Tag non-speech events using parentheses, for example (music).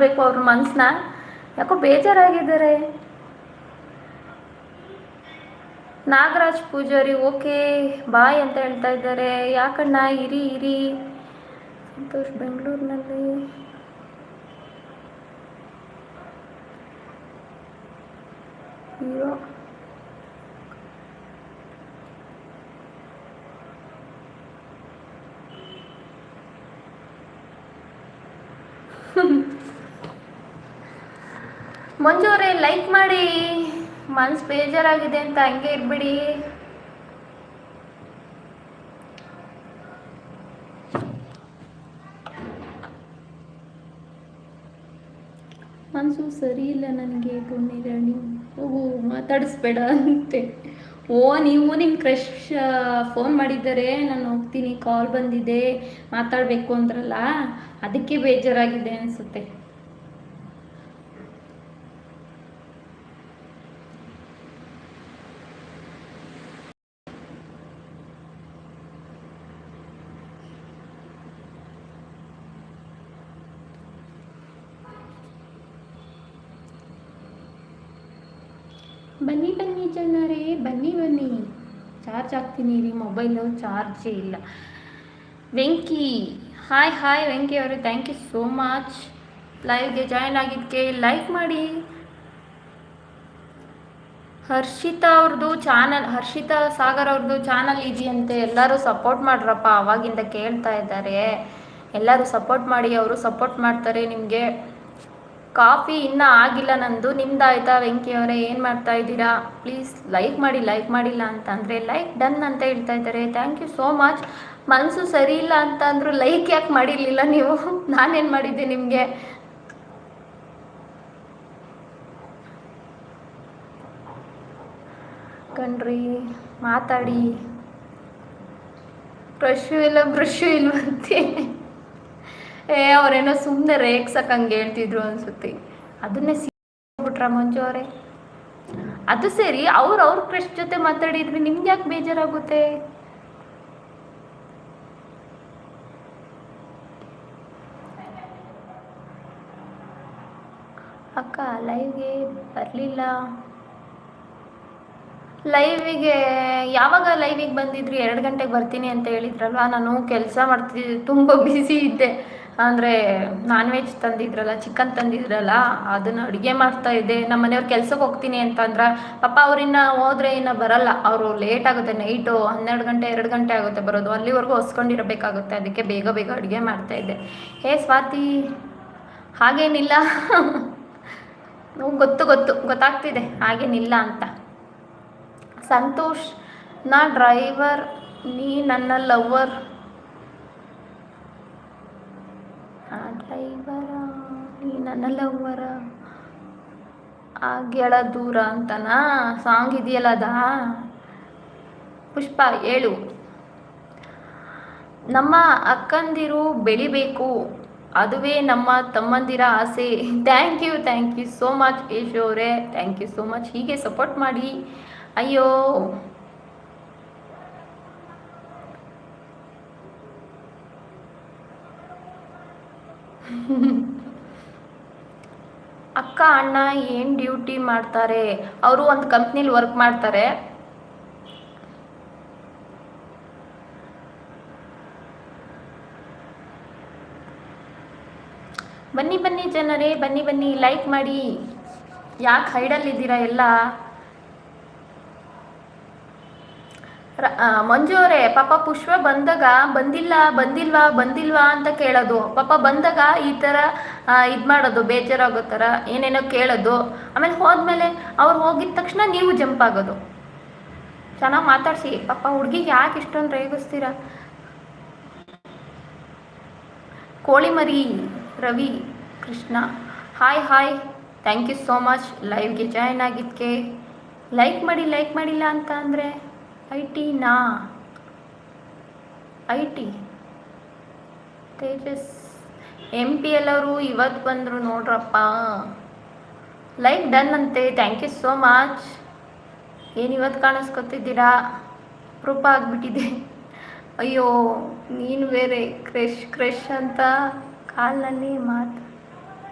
ಮಾಡಬೇಕು ಅವ್ರ ಮನಸ್ಸನ್ನ ಯಾಕೋ ಬೇಜಾರಾಗಿದ್ದಾರೆ? ನಾಗರಾಜ್ ಪೂಜಾರಿ, ಓಕೆ, ಬಾಯ್ ಅಂತ ಹೇಳ್ತಾ ಇದ್ದಾರೆ. ಯಾಕಣ್ಣ ಇರಿ ಇರಿ. ಸಂತೋಷ್ ಬೆಂಗಳೂರಿನಲ್ಲಿ. ಅಯ್ಯೋ (laughs) ಅವರೇ ಲೈಕ್ ಮಾಡಿ. ಮನ್ಸು ಬೇಜಾರಾಗಿದೆ ಅಂತ ಹಂಗೆ ಇರ್ಬಿಡಿ. ಮನಸ್ಸು ಸರಿ ಇಲ್ಲ ನನಗೆ ರಾಣಿ. ಓಹೋ, ಮಾತಾಡಿಸ್ಬೇಡ ಅಂತೆ. ಓ, ನೀವು ನಿಮ್ಮ ಕ್ರಶ್ ಫೋನ್ ಮಾಡಿದ್ದಾರೆ ನಾನು ಹೋಗ್ತೀನಿ ಕಾಲ್ ಬಂದಿದೆ, ಮಾತಾಡಬೇಕು ಅಂದ್ರಲ್ಲ, ಅದಕ್ಕೆ ಬೇಜಾರಾಗಿದೆ ಅನಿಸುತ್ತೆ. ಬನ್ನಿ ಬನ್ನಿ ಜನರೇ, ಬನ್ನಿ ಬನ್ನಿ. ಚಾರ್ಜ್ ಆಗ್ತೀನಿ ರೀ ಮೊಬೈಲು ಚಾರ್ಜೇ ಇಲ್ಲ. ವೆಂಕಿ ಹಾಯ್ ಹಾಯ್ ವೆಂಕಿ ಅವರೇ ಥ್ಯಾಂಕ್ ಯು ಸೋ ಮಚ್ ಲೈವ್ಗೆ ಜಾಯ್ನ್ ಆಗಿದ್ದಕ್ಕೆ ಲೈಕ್ ಮಾಡಿ. ಹರ್ಷಿತಾ ಅವ್ರದ್ದು ಚಾನಲ್ ಹರ್ಷಿತಾ ಸಾಗರ್ ಅವ್ರದ್ದು ಚಾನಲ್ ಇದೆಯಂತೆ ಎಲ್ಲರೂ ಸಪೋರ್ಟ್ ಮಾಡ್ರಪ್ಪ, ಅವಾಗಿಂದ ಕೇಳ್ತಾ ಇದ್ದಾರೆ. ಎಲ್ಲರೂ ಸಪೋರ್ಟ್ ಮಾಡಿ, ಅವರು ಸಪೋರ್ಟ್ ಮಾಡ್ತಾರೆ ನಿಮಗೆ. ಕಾಫಿ ಇನ್ನೂ ಆಗಿಲ್ಲ ನಂದು ನಿಮ್ದು ಆಯ್ತಾ ವೆಂಕಿ ಅವರೇ ಏನು ಮಾಡ್ತಾ ಇದ್ದೀರಾ? ಪ್ಲೀಸ್ ಲೈಕ್ ಮಾಡಿ ಲೈಕ್ ಮಾಡಿಲ್ಲ ಅಂತಂದರೆ ಲೈಕ್ ಡನ್ ಅಂತ ಹೇಳ್ತಾ ಇದ್ದಾರೆ. ಥ್ಯಾಂಕ್ ಯು ಸೋ ಮಚ್ ಮನಸ್ಸು ಸರಿ ಇಲ್ಲ ಅಂತ ಅಂದ್ರು ಲೈಕ್ ಯಾಕೆ ಮಾಡಿರಲಿಲ್ಲ ನೀವು? (laughs) ನಾನೇನು ಮಾಡಿದ್ದೆ ನಿಮಗೆ? ಕಣ್ರಿ, ಮಾತಾಡಿ. ಬ್ರಷು ಇಲ್ಲ ಬ್ರಷು ಇಲ್ವಂತೆ. ಏ, ಅವರೇನೋ ಸುಮ್ಮನೆ ರೇಗ್ಸಕ್ಕೆ ಹಂಗೆ ಹೇಳ್ತಿದ್ರು ಅನ್ಸುತ್ತೆ. ಅದನ್ನೇ ಸಿಗ್ಬಿಟ್ರ ಮಂಜು ಅವರೇ? ಅದು ಸರಿ, ಅವ್ರು ಅವ್ರ ಕ್ರಶ್ ಜೊತೆ ಮಾತಾಡಿದ್ರೆ ನಿಮ್ಗೆ ಯಾಕೆ ಬೇಜಾರಾಗುತ್ತೆ? ಅಕ್ಕ ಲೈವ್ಗೆ ಬರಲಿಲ್ಲ. ಲೈವಿಗೆ ಯಾವಾಗ ಲೈವಿಗೆ ಬಂದಿದ್ರಿ? ಎರಡು ಗಂಟೆಗೆ ಬರ್ತೀನಿ ಅಂತ ಹೇಳಿದ್ರಲ್ವಾ? ನಾನು ಕೆಲಸ ಮಾಡ್ತಿದ್ದೆ, ತುಂಬ ಬ್ಯುಸಿ ಇದ್ದೆ. ಅಂದರೆ ನಾನ್ ವೆಜ್ ತಂದಿದ್ರಲ್ಲ ಚಿಕನ್ ತಂದಿದ್ರಲ್ಲ, ಅದನ್ನು ಅಡುಗೆ ಮಾಡ್ತಾ ಇದ್ದೆ. ನಮ್ಮ ಮನೆಯವ್ರು ಕೆಲ್ಸಕ್ಕೆ ಹೋಗ್ತೀನಿ ಅಂತಂದ್ರೆ, ಪಾಪ ಅವ್ರಿನ್ನ ಹೋದ್ರೆ ಇನ್ನು ಬರಲ್ಲ. ಅವರು ಲೇಟ್ ಆಗುತ್ತೆ ನೈಟು ಹನ್ನೆರಡು ಗಂಟೆ, ಎರಡು ಗಂಟೆ ಆಗುತ್ತೆ ಬರೋದು. ಅಲ್ಲಿವರೆಗೂ ಹೊಸ್ಕೊಂಡಿರಬೇಕಾಗುತ್ತೆ. ಅದಕ್ಕೆ ಬೇಗ ಬೇಗ ಅಡುಗೆ ಮಾಡ್ತಾ ಇದ್ದೆ. ಹೇ ಸ್ವಾತಿ, ಹಾಗೇನಿಲ್ಲ. ಗೊತ್ತು ಗೊತ್ತು, ಗೊತ್ತಾಗ್ತಿದೆ. ಹಾಗೇನಿಲ್ಲ ಅಂತ. ಸಂತೋಷ್, ನಾ ಡ್ರೈವರ್ ನೀ ನನ್ನ ಲವ್ವರ್ ಡ್ರೈವರ ನೀ ನನ್ನ ಲವ್ವರ ಆ ಗೆಳ ದೂರ ಅಂತನಾ ಸಾಂಗ್ ಇದೆಯಲ್ಲ ಅದಾ ಪುಷ್ಪ ಹೇಳು ನಮ್ಮ ಅಕ್ಕಂದಿರು ಬೆಳಿಬೇಕು, ಅದುವೇ ನಮ್ಮ ತಮ್ಮಂದಿರ ಆಸೆ. Thank you thank you so much Yash ಅವರೇ. Thank you so much. ಹೀಗೆ ಸಪೋರ್ಟ್ ಮಾಡಿ. ಅಯ್ಯೋ. (laughs) ಅಕ್ಕ, ಅಣ್ಣ ಏನ್ ಡ್ಯೂಟಿ ಮಾಡ್ತಾರೆ? ಅವರು ಒಂದು ಕಂಪ್ನಿಲಿ ವರ್ಕ್ ಮಾಡ್ತಾರೆ. ಬನ್ನಿ ಬನ್ನಿ ಜನರೇ, ಬನ್ನಿ ಬನ್ನಿ ಲೈಕ್ ಮಾಡಿ. ಯಾಕೆ ಹೈಡಲ್ಲಿದ್ದೀರಾ ಎಲ್ಲ ರ- ಆ, ಮಂಜು ಅವರೇ ಪಾಪ ಪುಷ್ಪ ಬಂದಾಗ ಬಂದಿಲ್ಲ, ಬಂದಿಲ್ವಾ ಬಂದಿಲ್ವಾ ಅಂತ ಕೇಳೋದು. ಪಾಪ ಬಂದಾಗ ಈ ಥರ ಇದು ಮಾಡೋದು, ಬೇಜಾರಾಗೋ ಥರ ಏನೇನೋ ಕೇಳೋದು. ಆಮೇಲೆ ಹೋದ್ಮೇಲೆ ಅವ್ರು ಹೋಗಿದ ತಕ್ಷಣ ನೀವು ಜಂಪ್ ಆಗೋದು. ಚೆನ್ನಾಗಿ ಮಾತಾಡಿಸಿ. ಪಾಪ ಹುಡುಗಿಗೆ ಯಾಕೆ ಇಷ್ಟೊಂದು ರೇಗಿಸ್ತೀರ? ಕೋಳಿ ಮರಿ Ravi, Krishna, hi hi. Thank you so much. ಲೈವ್ಗೆ join ಆಗಿದ್ದಕ್ಕೆ ಲೈಕ್ ಮಾಡಿ, ಲೈಕ್ ಮಾಡಿಲ್ಲ ಅಂತ ಅಂದರೆ? I Tina I T Tejas. M P L ಅವರು ಇವತ್ತು ಬಂದರು ನೋಡ್ರಪ್ಪ. ಲೈಕ್ ಡನ್ ಅಂತೆ. ಥ್ಯಾಂಕ್ ಯು ಸೋ ಮಚ್ ಏನು ಇವತ್ತು ಕಾಣಿಸ್ಕೊತಿದ್ದೀರಾ? ಅಪರೂಪ ಆಗಿಬಿಟ್ಟಿದೆ. ಅಯ್ಯೋ, ನೀನು ಬೇರೆ ಕ್ರೆಶ್ ಕ್ರೆಶ್ ಅಂತ ಕಾಲ್ನಲ್ಲಿ ಮಾತು